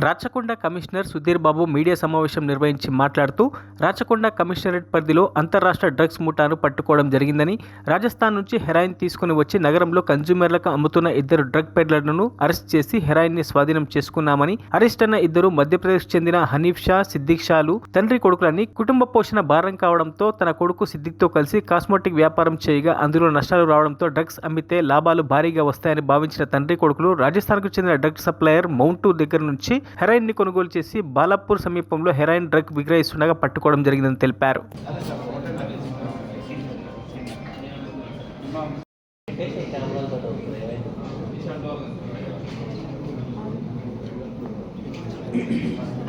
Rachakonda commissioner Sudheer Babu media సమావేశం నిర్వహించి మాట్లాడుతూ రాచకొండ కమిషనరేట్ పరిధిలో అంతర్రాష్ట్ర డ్రగ్స్ ముఠాను పట్టుకోవడం జరిగిందని రాజస్థాన్ నుంచి హెరాయిన్ తీసుకుని వచ్చి నగరంలో కన్జ్యూమర్లకు అమ్ముతున్న ఇద్దరు డ్రగ్ పెడ్లర్లను అరెస్ట్ చేసి హెరాయిన్ని స్వాధీనం చేసుకున్నామని అరెస్ట్ అయిన ఇద్దరు మధ్యప్రదేశ్ చెందిన హనీఫ్ షా సిద్దిక్ షాలు తండ్రి కొడుకులని కుటుంబ పోషణ భారం కావడంతో తన కొడుకు సిద్దిక్తో కలిసి కాస్మోటిక్ వ్యాపారం చేయగా అందులో నష్టాలు రావడంతో డ్రగ్స్ అమ్మితే లాభాలు భారీగా వస్తాయని భావించిన తండ్రి కొడుకులు రాజస్థాన్కు చెందిన డ్రగ్ సప్లయర్ మౌంటు దగ్గర నుంచి హెరాయిన్ని కొనుగోలు చేసి బాలాపూర్ సమీపంలో హెరాయిన్ డ్రగ్ విక్రయిస్తుండగా పట్టుకోవడం జరిగిందని తెలిపారు. ఆ,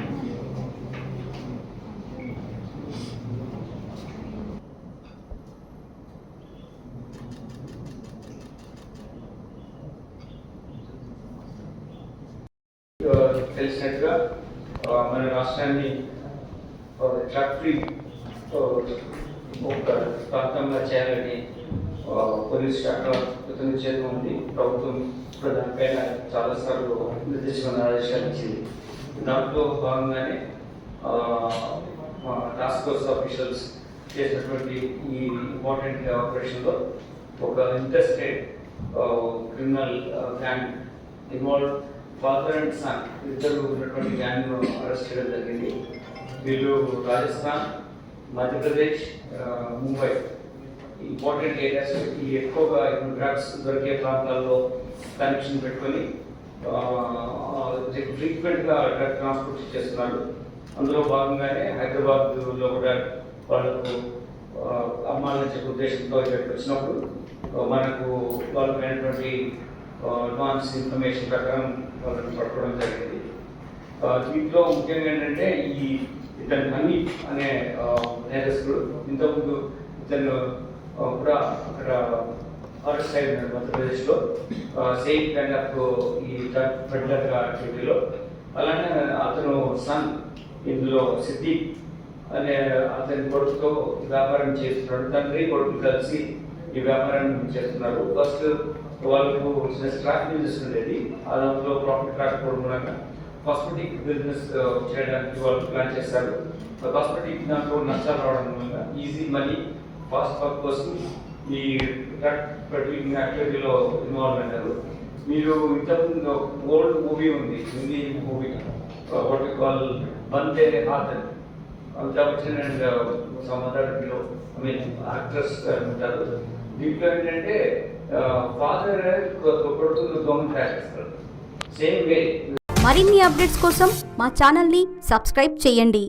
తెలిసినట్టుగా మన రాష్ట్రాన్ని డ్రగ్ ఫ్రీ ఒక ప్రాంతంగా చేయాలని పోలీస్ శాఖ ప్రతినిధి ఉంది. ప్రభుత్వం కూడా దానిపైన చాలాసార్లు నిర్దేశమైన ఆదేశాలు ఇచ్చింది. దాంట్లో భాగంగానే మా టాస్క్ ఫోర్స్ ఆఫీషియల్స్ చేసినటువంటి ఈ ఇంపార్టెంట్ ఆపరేషన్లో ఒక interstate criminal gang involve father and son ఇద్దరు ఉన్నటువంటి గ్యాంగ్ అరెస్ట్ చేయడం జరిగింది. వీళ్ళు రాజస్థాన్ మధ్యప్రదేశ్ ముంబై ఇంపార్టెంట్ ఏరియాస్ ఈ ఎక్కువగా డ్రగ్స్ దొరికే ప్రాంతాల్లో కనెక్షన్ పెట్టుకొని ఫ్రీక్వెంట్గా డ్రగ్ ట్రాన్స్పోర్ట్ చేస్తున్నారు. అందులో భాగంగానే హైదరాబాద్లో కూడా వాళ్ళకు అమ్మాలని చెప్పే ఉద్దేశంతో ఇక్కడికి వచ్చినప్పుడు మనకు వాళ్ళకు అయినటువంటి అడ్వాన్స్ ఇన్ఫర్మేషన్ ప్రకారం వాళ్ళని పట్టుకోవడం జరిగింది. దీంట్లో ముఖ్యంగా ఏంటంటే ఈ ఇతను హనీ అనే నేరస్తుడు ఇంతకుముందు ఇతను కూడా అక్కడ అరెస్ట్ అయినాడు మధ్యప్రదేశ్లో. సేమ్ కైండ్ ఆఫ్ ఈ డ్రగ్ పెడ్లర్ అలానే అతను సన్ ఇందులో సిద్దిక్ అనే అతని కొడుకుతో వ్యాపారం చేస్తున్నాడు. తండ్రి కొడుకు కలిసి ఈ వ్యాపారం చేస్తున్నారు. ఫస్ట్ వాళ్ళకు స్ట్రాక్ బిజినెస్ ఉండేది ఆ దాంట్లో ప్రాఫిట్ రాకపోవడం మూలంగా కాస్మెటిక్ బిజినెస్ uh, చేయడానికి వాళ్ళు ప్లాన్ చేశారు కాస్మెటిక్ దాంట్లో నష్టాలు రావడం మూలంగా ఈజీ మనీ ఫాస్ట్ వర్క్ కోసం ఈ డ్రగ్ యాక్టివిటీలో ఇన్వాల్వ్ అయినారు మీరు ఇంతకుముందు ఓల్డ్ మూవీ ఉంది Hindi movie what call Bandhe Haath Amitabh Bachchan and some other I mean actress ఉంటారు. దీంట్లో ఏంటంటే ఫాదర్ కొడుకు దొంగ చేస్తారు సేమ్ వే మరిన్ని అప్డేట్స్ కోసం మా ఛానల్ని సబ్స్క్రైబ్ చేయండి.